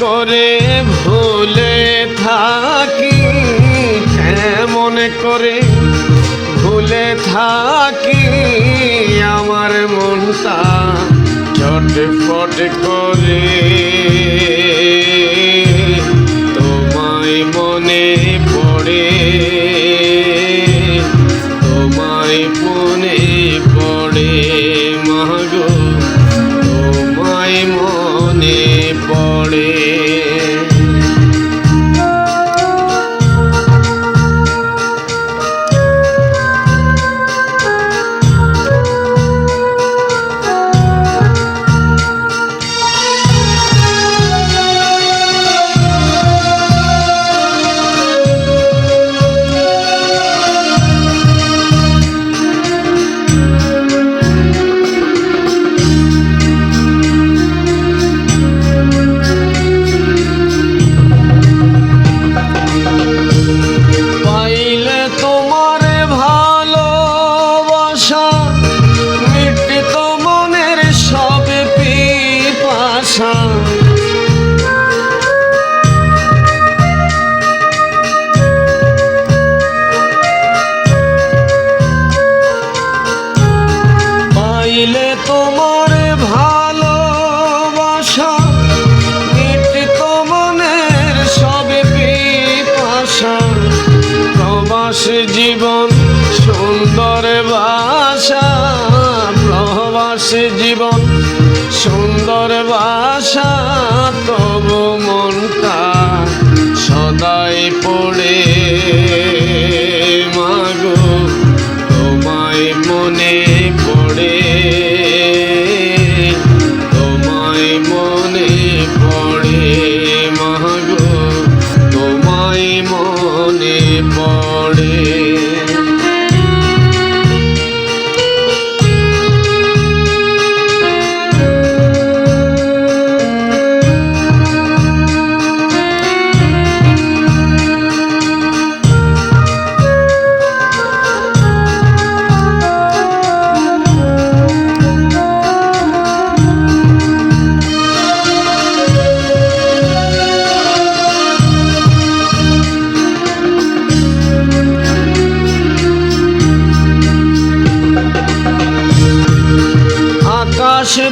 করে ভুলে থাকি এমন করে ভুলে থাকি আমার মনটা চটপট করে। time.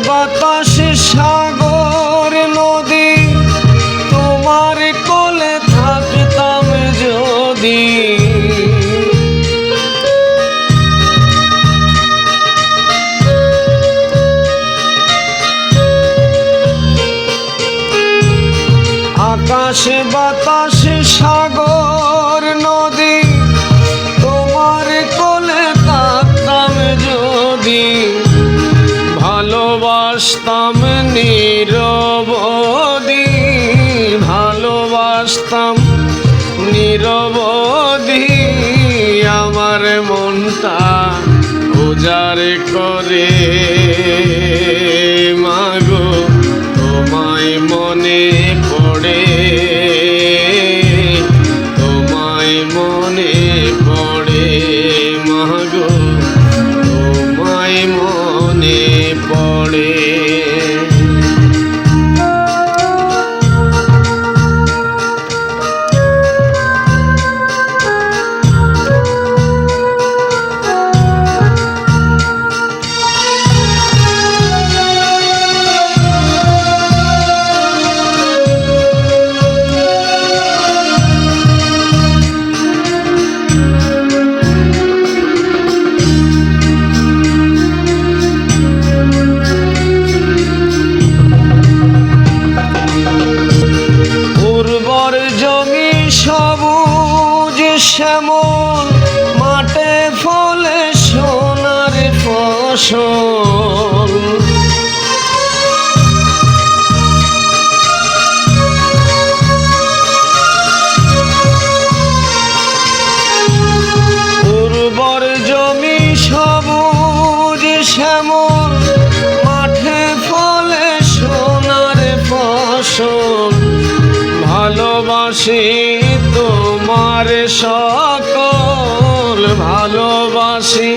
বাতাস সাগর নদী তোমার কোলে থাকতাম যদি। আকাশ বাতাস ভালোবাসতাম নিরবদি ভালোবাসতাম নিরবদি আমার মনটা উজারে করে ভালোবাসি তোমার সকল ভালোবাসি।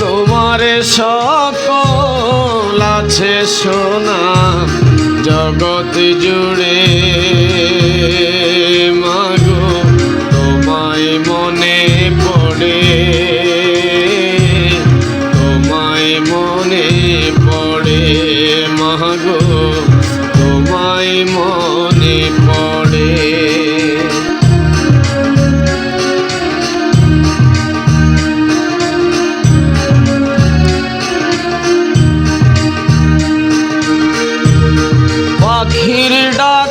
তোমার সকল আছে সোনা জগৎ জুড়ে। মাগো তোমায় মনে পাখির ডাক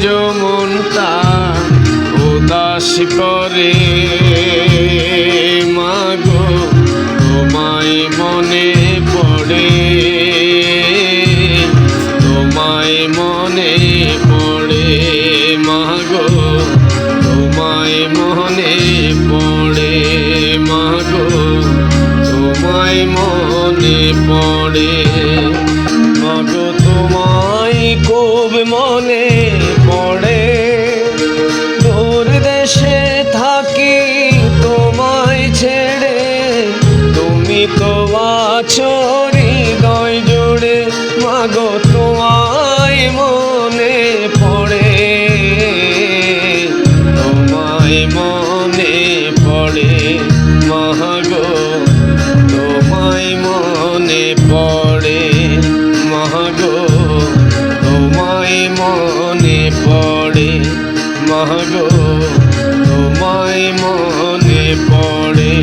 আজ মনটা উদাস করে। মাগো, তোমায় মনে পড়ে। তোমায় মনে পড়ে, মাগো, তোমায় মনে পড়ে, মাগো, তোমায় মনে পড়ে। তুমি তো আছো হৃদয় মাগো তোমায় মনে পড়ে। তোমায় মনে পড়ে, মাগো তোমায় মনে পড়ে, মাগো তোমায় মনে পড়ে, মাগো তোমায় মনে পড়ে।